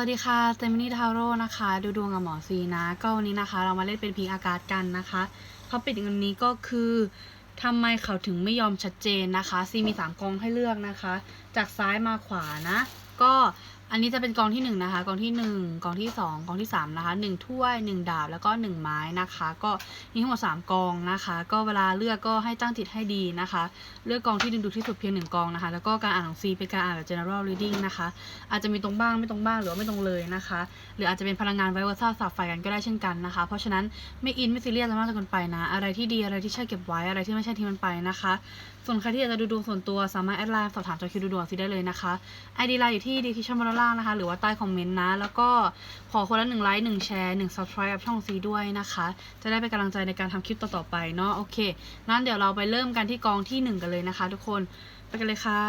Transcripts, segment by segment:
วัสดีค่ะ เจมินี่ทาโร่นะคะ ดูดวงกับหมอซีนะ ก็วันนี้นะคะ เรามาเล่นเป็นพิงอากาศกันนะคะท็อปิกวันนี้ก็คือทำไมเขาถึงไม่ยอมชัดเจนนะคะซีมี3กองให้เลือกนะคะ จากซ้ายมาขวานะ ก็ อันนี้จะเป็นกองที่1นะคะกองที่ 1กองที่ 2กองที่3นะคะ1ถ้วย 1 ดาบแล้วก็ 1 ไม้นะคะ ก็มีทั้งหมด3กองนะคะ ก็เวลาเลือกก็ให้ตั้งจิตให้ดีนะคะ เลือกกองที่ดึงดูดที่สุดเพียงหนึ่งกองนะคะ แล้วก็การอ่านของซีเป็นการอ่านแบบ general reading นะคะ อาจจะมีตรงบ้างไม่ตรงบ้างหรือว่าไม่ตรงเลยนะคะ หรืออาจจะเป็นพลังงานไวโอร์ซ่าสับไฟกันก็ได้เช่นกันนะคะ เพราะฉะนั้นไม่อินไม่ซีเรียสมากจนเกินไปนะ อะไรที่ดีอะไรที่ใช่เก็บไว้อะไรที่ไม่ใช่ทิ้งมันไปนะคะ ส่วนใครที่อยากจะดูดวงส่วนตัวสามารถแอดไลน์สอบถามจอคิวดูดวงซีได้เลยนะคะ ID ไลน์อยู่ที่ดีคิชั่นบนล่างนะคะ หรือว่าใต้คอมเมนต์นะ แล้วก็ขอคนละหนึ่งไลค์หนึ่งแชร์หนึ่ง subscribe กับช่องซีด้วยนะคะ จะได้เป็นกำลังใจในการทำคลิปต่อๆไปเนาะโอเคงั้นเดี๋ยวเราไปเริ่มกันที่กองที่หนึ่งกันเลยนะคะ ทุกคนไปกันเลยค่ะ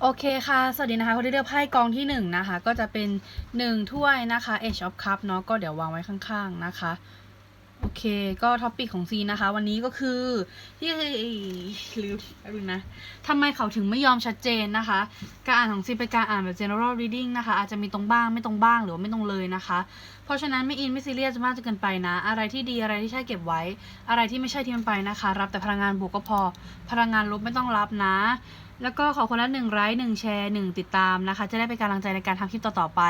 โอเคค่ะ สวัสดีนะคะคนที่เลือกไพ่กองที่หนึ่งนะคะ ก็จะเป็นหนึ่งถ้วยนะคะ Age of Cup เนาะ ก็เดี๋ยววางไว้ข้างๆนะคะ โอเค ก็ท็อปิกของซีนะคะ วันนี้ก็คือที่ลืมแป๊บนึงนะทำไมเขาถึงไม่ยอมชัดเจนนะคะ การอ่านของซีเป็นการอ่านแบบ general reading นะคะ อาจจะมีตรงบ้างไม่ตรงบ้างหรือว่าไม่ตรงเลยนะคะเพราะฉะนั้นไม่อินไม่ซีเรียสมากจนเกินไปนะ อะไรที่ดีอะไรที่ใช่เก็บไว้ อะไรที่ไม่ใช่ที่มันไปนะคะ รับแต่พลังงานบวกก็พอ พลังงานลบไม่ต้องรับนะ แล้วก็ขอคนละหนึ่งไลค์หนึ่งแชร์หนึ่งติดตามนะคะ จะได้เป็นกำลังใจในการทำคลิปต่อๆไป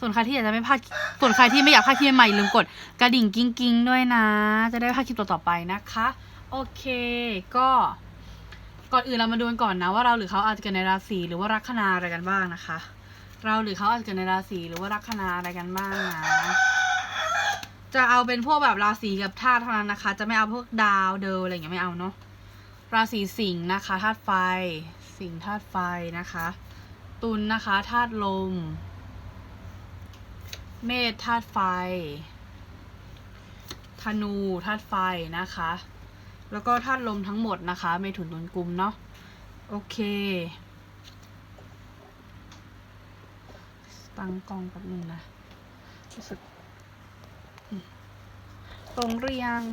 ส่วนใครที่อยากจะไม่พลาดส่วนใครที่ไม่อยากพลาดคลิปใหม่ลืมกดกระดิ่งกิ้งกิ้งๆด้วยนะ จะได้ไม่พลาดคลิปต่อๆไปนะคะ โอเคก็ก่อนอื่นเรามาดูกันก่อนนะว่าเราหรือเขาอาจจะเกิดในราศีหรือว่าลัคนาอะไรกันบ้างนะคะ เราหรือเขาอาจจะเกิดในราศีหรือว่าลัคนาอะไรกันบ้างนะจะเอาเป็นพวกแบบราศีกับธาตุเท่านั้นนะคะ จะไม่เอาพวกดาวเดออะไรอย่างเงี้ยไม่เอาเนาะราศีสิงห์นะคะธาตุไฟ สิงห์ธาตุไฟนะคะ ตุลนะคะธาตุลม เมษธาตุไฟ ธนูธาตุไฟนะคะ แล้วก็ธาตุลมทั้งหมดนะคะเมถุนตุลกุมเนาะโอเค ตั้งกล้องแป๊บนึงนะรู้สึกตรงหรือยัง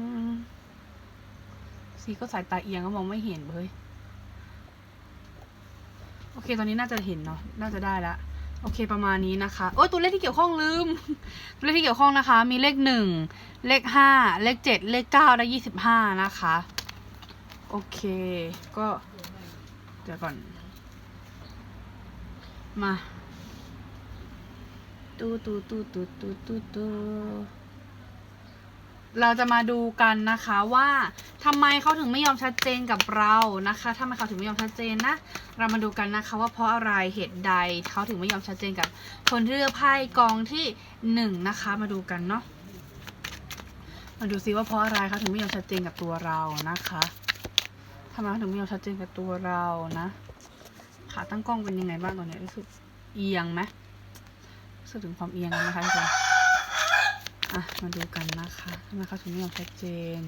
ซีก็สายตาเอียงก็มองไม่เห็นเลยโอเค ตอนนี้น่าจะเห็นเนาะ น่าจะได้ละโอเค ประมาณนี้นะคะ โอ้ยตัวเลขที่เกี่ยวข้องลืม ตัวเลขที่เกี่ยวข้องนะคะ มีเลขหนึ่ง เลขห้า เลขเจ็ด เลขเก้าและยี่สิบห้านะคะ โอเค ก็ เดี๋ยวก่อน มา ตูตูตูตูตูตูตูเราจะมาดูกันนะคะว่าทำไมเขาถึงไม่ยอมชัดเจนกับเรานะคะทำไมเขาถึงไม่ยอมชัดเจนนะ เรามาดูกันนะคะว่าเพราะอะไรเหตุใดเขาถึงไม่ยอมชัดเจนกับ คนที่เลือกไพ่กองที่หนึ่งนะคะ มาดูกันเนาะมาดูซิว่าเพราะอะไรเขาถึงไม่ยอมชัดเจนกับตัวเรานะคะทำไมเขาถึงไม่ยอมชัดเจนกับตัวเรานะขาตั้งกล้องเป็นยังไงบ้างตอนนี้รู้สึกเอียงไหม สึกถึงความเอียงกันนะคะทุกคนอะมาดูกันนะคะทำไมเขาถึงไม่ยอมชัดเจน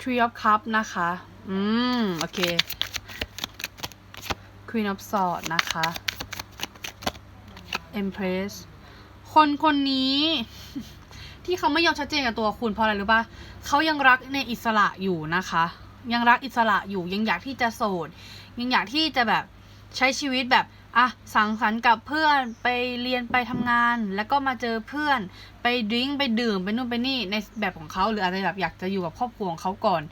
Tree of Cup นะคะ อืม โอเค Queen of Swords นะคะ Empress คนคนนี้ ที่เขาไม่ยอมชัดเจนกับตัวคุณเพราะอะไรรู้ปะเขายังรักในอิสระอยู่นะคะ ยังรักอิสระอยู่ยังอยากที่จะโสด ยังอยากที่จะแบบ ใช้ชีวิตแบบอะสังสรรค์กับเพื่อนไปเรียนไปทำงาน แล้วก็มาเจอเพื่อนไปดื่มไปดื่มไปนู่นไปนี่ในแบบของเขาหรืออาจจะแบบอยากจะอยู่กับครอบครัวของเขาก่อน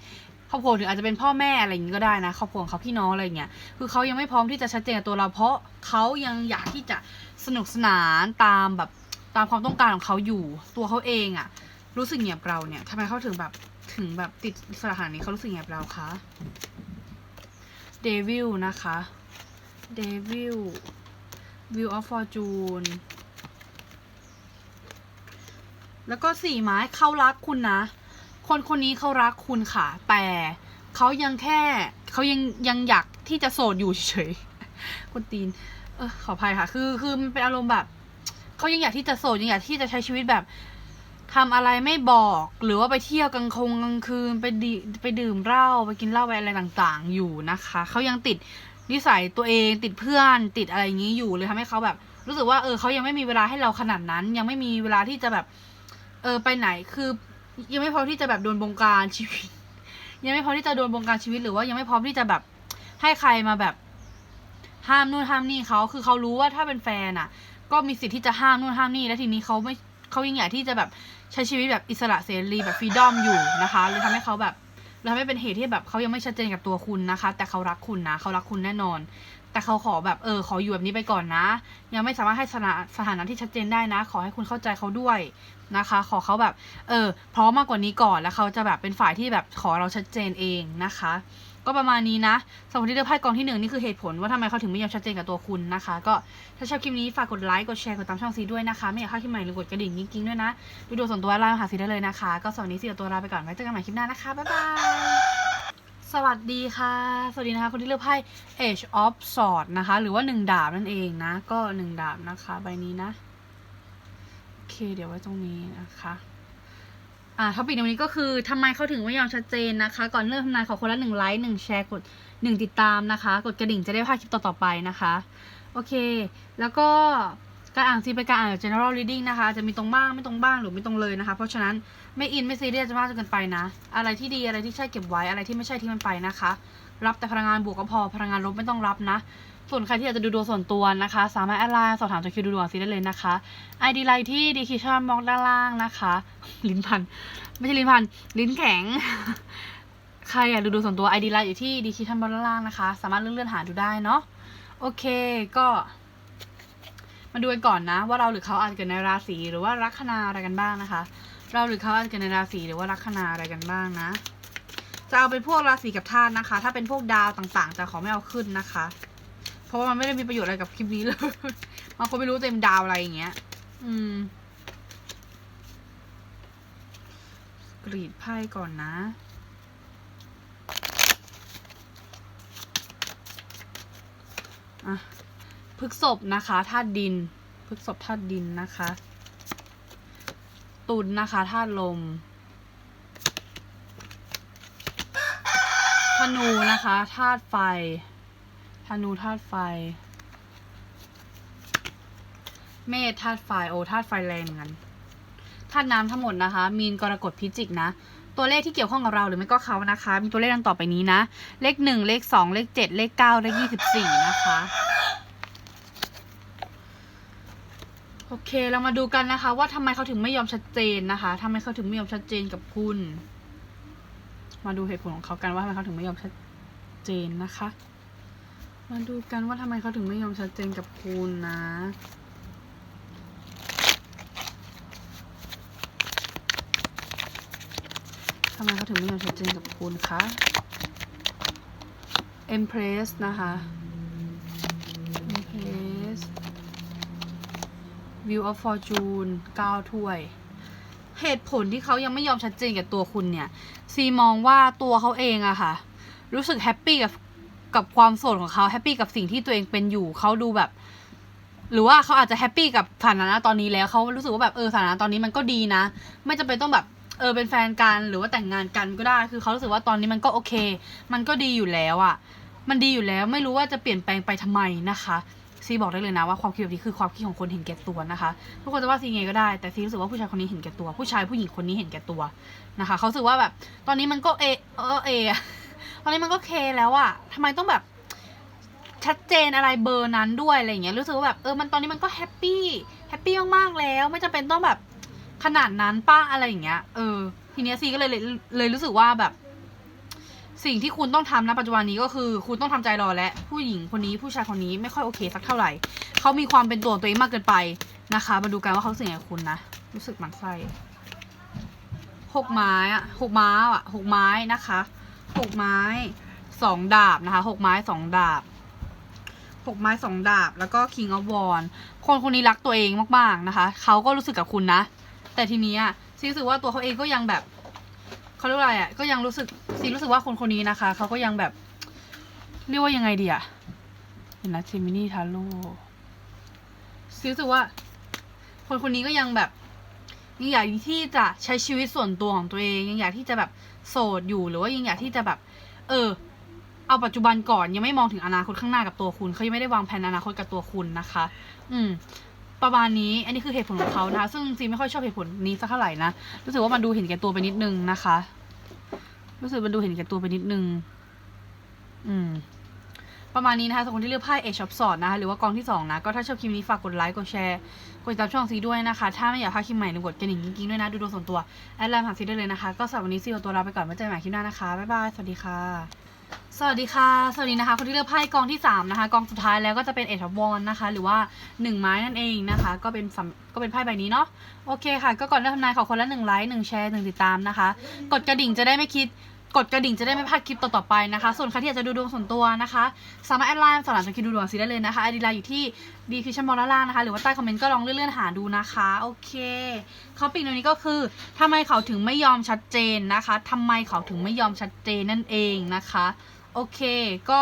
ครอบครัวถึงอาจจะเป็นพ่อแม่อะไรอย่างนี้ก็ได้นะครอบครัวของเขาพี่น้องอะไรอย่างเงี้ยคือเขายังไม่พร้อมที่จะชัดเจนกับตัวเรา เพราะเขายังอยากที่จะสนุกสนานตามแบบตามความต้องการของเขาอยู่ ตัวเขาเองอะรู้สึกเงียบเราเนี่ยทำไมเขาถึงแบบถึงแบบติดสถานะนี้เขารู้สึกเงียบเราคะเดวิลนะคะ เดวิล View of Fortune แล้วก็สี่ไม้เขารักคุณนะ คนคนนี้เขารักคุณค่ะ แต่เขายังแค่เขายังยังอยากที่จะโสดอยู่เฉยคุณตีน เออขออภัยค่ะ คือคือมันเป็นอารมณ์แบบเขายังอยากที่จะโสดยังอยากที่จะใช้ชีวิตแบบทำอะไรไม่บอก หรือว่าไปเที่ยวกลางคงกลางคืนไปดิไปดื่มเหล้าไปกินเหล้าไปอะไรต่างๆ อยู่นะคะเขายังติด นิสัยตัวเองติดเพื่อนติดอะไรอย่างนี้อยู่เลยทำให้เขาแบบ รู้สึกว่าเออเขายังไม่มีเวลาให้เราขนาดนั้น ยังไม่มีเวลาที่จะแบบ เออไปไหนคือ ยังไม่พร้อมที่จะแบบโดนบงการชีวิต ยังไม่พร้อมที่จะโดนบงการชีวิตหรือว่ายังไม่พร้อมที่จะแบบ ให้ใครมาแบบ ห้ามนู่นห้ามนี่เขาคือเขารู้ว่าถ้าเป็นแฟนอะ ก็มีสิทธิ์ที่จะห้ามนู่นห้ามนี่แล้วทีนี้เขาไม่เขายังอยากที่จะแบบใช้ชีวิตแบบอิสระเสรีแบบฟรีดอมอยู่นะคะเลยทำให้เขาแบบ แล้วไม่เป็นเหตุที่แบบเขายังไม่ชัดเจนกับตัวคุณนะคะ แต่เขารักคุณนะเขารักคุณแน่นอน แต่เขาขอแบบเออขออยู่แบบนี้ไปก่อนนะ ยังไม่สามารถให้สถานสถานะที่ชัดเจนได้นะ ขอให้คุณเข้าใจเขาด้วยนะคะ ขอเขาแบบเออพร้อมมากกว่านี้ก่อนแล้วเขาจะแบบเป็นฝ่ายที่แบบขอเราชัดเจนเองนะคะ ก็ประมาณนี้นะสำหรับที่เลือกไพ่กองที่หนึ่งนี่คือเหตุผลว่าทำไมเขาถึงไม่ยอมชัดเจนกับตัวคุณนะคะ ก็ถ้าชอบคลิปนี้ฝากกดไลค์กดแชร์กดตามช่องซีด้วยนะคะไม่อยากพลาดคลิปใหม่หรือกดกระดิ่งกิ๊งๆด้วยนะดูดวงส่วนตัวไลน์มาหาซีได้เลยนะคะ ก็สวัสดีซีกับตัวลาไปก่อนไว้เจอกันใหม่คลิปหน้านะคะบ๊ายบายสวัสดีค่ะ สวัสดีนะคะ คนที่เลือกไพ่ Age of Sword นะคะ หรือว่าหนึ่งดาบนั่นเองนะ ก็หนึ่งดาบนะคะ ใบนี้นะ โอเค เดี๋ยวไว้ตรงนี้นะคะ อ่าท็อปิกในวันนี้ก็คือทำไมเขาถึงไม่ยอมชัดเจนนะคะ ก่อนเริ่มทำนายขอคนละหนึ่งไลค์หนึ่งแชร์กดหนึ่งติดตามนะคะ กดกระดิ่งจะได้พลาดคลิปต่อๆไปนะคะ โอเค แล้วก็ การอ่านซีเป็นการอ่านแบบ general reading นะคะจะมีตรงบ้างไม่ตรงบ้างหรือไม่ตรงเลยนะคะ เพราะฉะนั้นไม่อินไม่ซีเรียสจะมากจนเกินไปนะ อะไรที่ดีอะไรที่ใช่เก็บไว้อะไรที่ไม่ใช่ที่มันไปนะคะ รับแต่พลังงานบวกก็พอพลังงานลบไม่ต้องรับนะส่วนใครที่อยากจะดูดวงส่วนตัวนะคะ สามารถแอดไลน์สอบถามตัวคิวดูดวงซีได้เลยนะคะ ID ไลน์ที่ดีคิชั่นมองด้านล่างนะคะ ลิ้นพัน ไม่ใช่ลิ้นพัน ลิ้นแข็ง ใครอยากดูดวงส่วนตัว ID ไลน์อยู่ที่ดีคิชั่นมองด้านล่างนะคะ สามารถเลื่อนๆหาดูได้เนาะโอเคก็ มาดูกันก่อนนะ ว่าเราหรือเขาอาจจะเกิดในราศีหรือว่าลัคนาอะไรกันบ้างนะคะ เราหรือเขาอาจจะเกิดในราศีหรือว่าลัคนาอะไรกันบ้างนะจะเอาเป็นพวกราศีกับธาตุนะคะ ถ้าเป็นพวกดาวต่างๆ จะขอไม่เอาขึ้นนะคะ เพราะว่ามันไม่ได้มีประโยชน์อะไรกับคลิปนี้เลยบางคนไม่รู้เต็มดาวอะไรอย่างเงี้ย อืม กรีดไพ่ก่อนนะอะ พฤกษบนะคะธาตุดินพฤกษบธาตุดินนะคะ ตุลนะคะธาตุลม ธนูนะคะธาตุไฟ ธนูธาตุไฟ เมษธาตุไฟโอธาตุไฟแรงเหมือนกันธาตุน้ำทั้งหมดนะคะ มีนกรกฎพิจิกนะตัวเลขที่เกี่ยวข้องกับเราหรือไม่ก็เขานะคะ มีตัวเลขดังต่อไปนี้นะ เลขหนึ่งเลขสองเลขเจ็ดเลขเก้าเลขยี่สิบสี่นะคะ โอเคเรามาดูกันนะคะ ว่าทำไมเขาถึงไม่ยอมชัดเจนนะคะทำไมเขาถึงไม่ยอมชัดเจนกับคุณ มาดูเหตุผลของเขากันว่าทำไมเขาถึงไม่ยอมชัดเจนนะคะ มาดูกันว่าทำไมเขาถึงไม่ยอมชัดเจนกับคุณนะทำไมเขาถึงไม่ยอมชัดเจนกับคุณคะ Empress นะคะ Empress View of Fortune 9ถ้วย เหตุผลที่เขายังไม่ยอมชัดเจนกับตัวคุณเนี่ย ซีมองว่าตัวเขาเองอะค่ะ รู้สึกแฮปปี้กับกับความโสดของเขาแฮปปี้กับสิ่งที่ตัวเองเป็นอยู่เขาดูแบบ หรือว่าเขาอาจจะแฮปปี้กับสถานะตอนนี้แล้วเขารู้สึกว่าแบบเออสถานะตอนนี้มันก็ดีนะ ไม่จำเป็นต้องแบบเออเป็นแฟนกันหรือว่าแต่งงานกันก็ได้ คือเขารู้สึกว่าตอนนี้มันก็โอเค มันก็ดีอยู่แล้วอะมันดีอยู่แล้วไม่รู้ว่าจะเปลี่ยนแปลงไปทำไมนะคะ ซีบอกได้เลยนะว่าความคิดแบบนี้คือความคิดของคนเห็นแก่ตัวนะคะทุกคนจะว่าซีไงก็ได้แต่ซีรู้สึกว่าผู้ชายคนนี้เห็นแก่ตัว ผู้ชายผู้หญิงคนนี้เห็นแก่ตัวนะคะเขาสึกว่าแบบตอนนี้มันก็เอเออเอตอนนี้มันก็เคแล้วอะทำไมต้องแบบชัดเจนอะไรเบอร์นั้นด้วยอะไรอย่างเงี้ยรู้สึกว่าแบบเออมันตอนนี้มันก็แฮปปี้แฮปปี้มากๆแล้ว ไม่จำเป็นต้องแบบขนาดนั้นป้าอะไรอย่างเงี้ยเออทีเนี้ยซีก็เลยเลยเลยรู้สึกว่าแบบ สิ่งที่คุณต้องทำณปัจจุบันนี้ก็คือ คุณต้องทำใจรอและผู้หญิงคนนี้ผู้ชายคนนี้ไม่ค่อยโอเคสักเท่าไหร่เขามีความเป็นตัวของตัวเองมากเกินไปนะคะ มาดูกันว่าเขาสึกยังไงกับคุณนะ รู้สึกมันไส้หกไม้อะหกไม้อะหกไม้นะคะหกไม้สองดาบนะคะหกไม้สองดาบหกไม้สองดาบ แล้วก็ King of w a n d คนคนนี้รักตัวเองมากๆนะคะ เขาก็รู้สึกกับคุณนะ แต่ทีนี้อะซีรู้สึกว่าตัวเขาเองก็ยังแบบ เขาเรียกว่าอะไรอะก็ยังรู้สึกซีรู้สึกว่าคนคนนี้นะคะเขาก็ยังแบบ เรียกว่ายังไงดีอะเห็นนะเทมินี่ทาโร่ซีรู้สึกว่า คนคนนี้ก็ยังแบบยังอยากที่จะใช้ชีวิตส่วนตัวของตัวเองยังอยากที่จะแบบโสดอยู่หรือว่ายังอยากที่จะแบบ เออ เอาปัจจุบันก่อนยังไม่มองถึงอนาคตข้างหน้ากับตัวคุณเขายังไม่ได้วางแผนอนาคตกับตัวคุณนะคะ อืม ประมาณนี้ อันนี้คือเหตุผลของเขานะคะซึ่งซีไม่ค่อยชอบเหตุผลนี้สักเท่าไหร่นะรู้สึกว่ามันดูเห็นแก่ตัวไปนิดนึงนะคะ รู้สึกมันดูเห็นแก่ตัวไปนิดนึง อืม ประมาณนี้นะคะสำหรับคนที่เลือกไพ่เอชอปสอดนะคะ หรือว่ากองที่สองนะ ก็ถ้าชอบคลิปนี้ฝากกดไลค์ กดแชร์ กดติดตามช่องซีด้วยนะคะ ถ้าไม่อยากพลาดคลิปใหม่ลืมกดกระดิ่งกิ๊งๆด้วยนะ ดูดวงส่วนตัว แอดไลน์หาซีได้เลยนะคะ ก็สำหรับวันนี้ซีขอตัวลาไปก่อนไว้เจอกันใหม่คลิปหน้านะคะ บ๊ายบาย สวัสดีค่ะ สวัสดีค่ะ สวัสดีนะคะ คนที่เลือกไพ่กองที่3นะคะกองสุดท้ายแล้วก็จะเป็นเอทวอนนะคะ หรือว่า 1 ไม้นั่นเองนะคะ ก็เป็นก็เป็นไพ่ใบนี้เนาะโอเคค่ะ ก็ก่อนเริ่มทำนายขอคนละ1ไลค์1แชร์1ติดตามนะคะ กดกระดิ่งจะได้ไม่คิดกดกระดิ่งจะได้ไม่พลาดคลิปต่อๆไปนะคะ ส่วนใครที่อยากจะดูดวงส่วนตัวนะคะ สามารถแอดไลน์สอบถามจะคิดดูดวงซีได้เลยนะคะไอดีไลน์อยู่ที่ดีคิชันบอลล่างนะคะ หรือว่าใต้คอมเมนต์ก็ลองเลื่อนๆหาดูนะคะโอเคเขาปิดตรงนี้ก็คือทำไมเขาถึงไม่ยอมชัดเจนนะคะทำไมเขาถึงไม่ยอมชัดเจนนั่นเองนะคะ โอเค ก็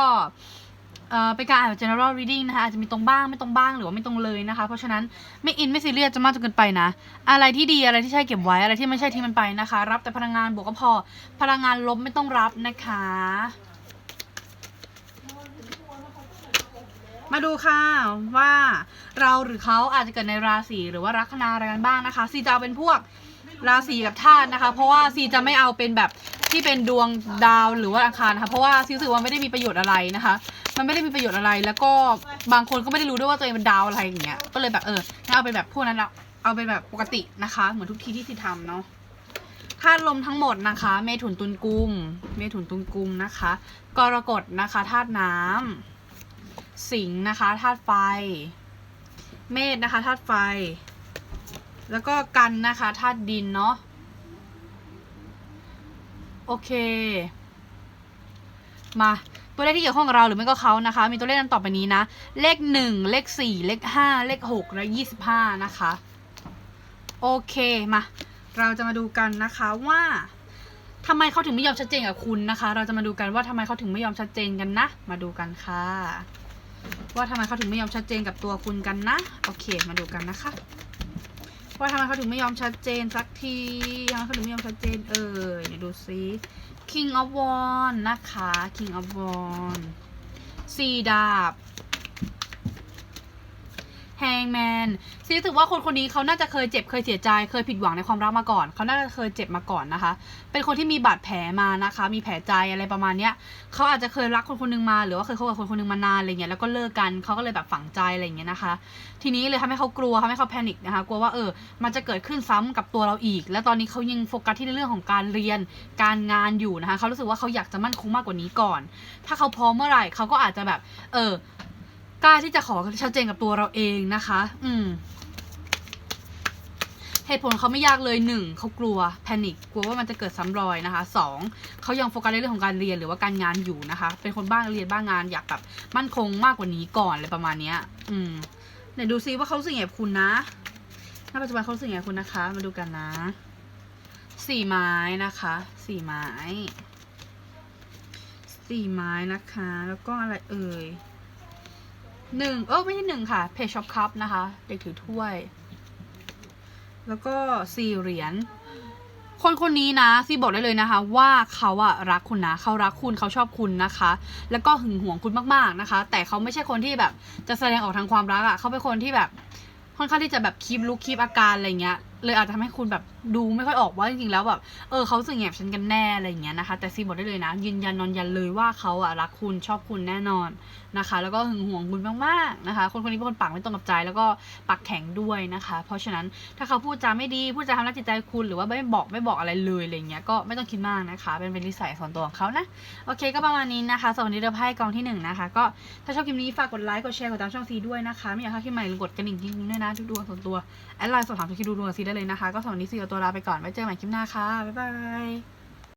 เป็นการอ่านแบบ general reading นะคะอาจจะมีตรงบ้างไม่ตรงบ้างหรือว่าไม่ตรงเลยนะคะ เพราะฉะนั้นไม่อินไม่ซีเรียสจะมากจนเกินไปนะ อะไรที่ดีอะไรที่ใช่เก็บไว้อะไรที่ไม่ใช่ทิ้งมันไปนะคะ รับแต่พลังงานบวกก็พอพลังงานลบไม่ต้องรับนะคะ มาดูค่ะว่าเราหรือเขาอาจจะเกิดในราศีหรือว่าลัคนาอะไรกันบ้างนะคะซีจะเอาเป็นพวกราศีกับธาตุนะคะ เพราะว่าซีจะไม่เอาเป็นแบบที่เป็นดวงดาวหรือว่าอังคารนะคะเพราะว่าซีรู้สึกว่าไม่ได้มีประโยชน์อะไรนะคะ มันไม่ได้มีประโยชน์อะไร แล้วก็บางคนก็ไม่ได้รู้ด้วยว่าตัวเองเป็นดาวอะไรอย่างเงี้ยก็เลยแบบเอองั้นเอาเป็นแบบพวกนั้นละเอาเป็นแบบปกตินะคะ เหมือนทุกทีที่ซีทำเนาะธาตุลมทั้งหมดนะคะ เมถุนตุลกุม เมถุนตุลกุมนะคะ กรกฎนะคะธาตุน้ำ สิงห์นะคะธาตุไฟ เมษนะคะธาตุไฟ แล้วก็กันนะคะธาตุดินเนาะโอเค มาตัวเลขที่เกี่ยวข้องกับเราหรือไม่ก็เขานะคะ มีตัวเลขดังต่อไปนี้นะ เลขหนึ่งเลขสี่เลขห้าเลขหกและยี่สิบห้านะคะ โอเคมา เราจะมาดูกันนะคะว่าทำไมเขาถึงไม่ยอมชัดเจนกับคุณนะคะ เราจะมาดูกันว่าทำไมเขาถึงไม่ยอมชัดเจนกันนะ มาดูกันค่ะ ว่าทำไมเขาถึงไม่ยอมชัดเจนกับตัวคุณกันนะ โอเค มาดูกันนะคะ ว่าทำไมเขาถึงไม่ยอมชัดเจนสักทีทำไมเขาถึงไม่ยอมชัดเจนเออเดี๋ยวดูซิ King of Wands นะคะ King of Wands สี่ดาบ Hangman ซีรู้สึกว่าคนคนนี้เขาน่าจะเคยเจ็บเคยเสียใจ เคยผิดหวังในความรักมาก่อน เขาน่าจะเคยเจ็บมาก่อนนะคะ เป็นคนที่มีบาดแผลมานะคะ มีแผลใจอะไรประมาณเนี้ยเขาอาจจะเคยรักคนคนหนึงมาหรือว่าเคยคบกับคนคนหนึงมานานอะไรเงี้ยแล้วก็เลิกกันเขาก็เลยแบบฝังใจอะไรเงี้ยนะคะ ทีนี้เลยทำให้เขากลัวทำให้เขาแพนิคนะคะ กลัวว่าเออ มันจะเกิดขึ้นซ้ำกับตัวเราอีก และตอนนี้เขายังโฟกัสที่ในเรื่องของการเรียน การงานอยู่นะคะเขารู้สึกว่าเขาอยากจะมั่นคงมากกว่านี้ก่อน ถ้าเขาพร้อมเมื่อไหร่เขาก็อาจจะแบบ เออ กล้าที่จะขอชัดเจนกับตัวเราเองนะคะ อืมเหตุผลเขาไม่ยากเลยหนึ่งเขากลัวแพนิคกลัวว่ามันจะเกิดซ้ำรอยนะคะสองเขายังโฟกัสในเรื่องของการเรียนหรือว่าการงานอยู่นะคะ เป็นคนบ้างเรียนบ้างงานอยากแบบมั่นคงมากกว่านี้ก่อนอะไรประมาณเนี้ย อืมไหนดูซิว่าเขารู้สึกยังไงกับคุณนะณปัจจุบันเขารู้สึกยังไงกับคุณนะคะ มาดูกันนะสี่ไม้นะคะสี่ไม้สี่ไม้นะคะ แล้วก็อะไรเอ่ย หนึ่งเออไม่ใช่หนึ่งค่ะเพจช็อปคัพนะคะ เด็กถือถ้วย แล้วก็สี่เหรียญคนคนนี้นะซีบอกได้เลยนะคะ ว่าเขาอะรักคุณนะเขารักคุณเขาชอบคุณนะคะ แล้วก็หึงหวงคุณมากๆนะคะ แต่เขาไม่ใช่คนที่แบบจะแสดงออกทางความรักอะเขาเป็นคนที่แบบค่อนข้างที่จะแบบคีบลุกคีบอาการอะไรเงี้ยเลยอาจจะทำให้คุณแบบ ดูไม่ค่อยออกว่าจริงๆแล้วแบบเออเขารู้สึกแงบฉันกันแน่อะไรอย่างเงี้ยนะคะ แต่ซีบอกได้เลยนะ ยืนยันนอนยันเลยว่าเขาอะรักคุณชอบคุณแน่นอนนะคะ แล้วก็หึงหวงคุณมากๆนะคะ คนคนนี้เป็นคนปากไม่ตรงกับใจแล้วก็ปากแข็งด้วยนะคะ เพราะฉะนั้นถ้าเขาพูดจาไม่ดีพูดจาทำร้ายจิตใจคุณหรือว่าไม่บอกไม่บอกอะไรเลยอะไรเงี้ยก็ไม่ต้องคิดมากนะคะ เป็นเป็นนิสัยส่วนตัวของเขานะโอเค ก็ประมาณนี้นะคะสำหรับวันนี้เราไพ่กองที่หนึ่งนะคะ ก็ถ้าชอบคลิปนี้ฝากกดไลค์กดแชร์กดตามช่องซีด้วยนะคะไม่อยากให้คลิปใหม่ลืมกดกระดิ่งกิ๊งๆด้วยนะทุกดวงส่วนตัวแอดไลน์สอบถามทุกคลิปดูดวงซีได้เลยนะคะก็สำหรับวันนี้ซีเอาตัวลาไปก่อนไว้เจอกันใหม่คลิปหน้าค่ะ บ๊ายบาย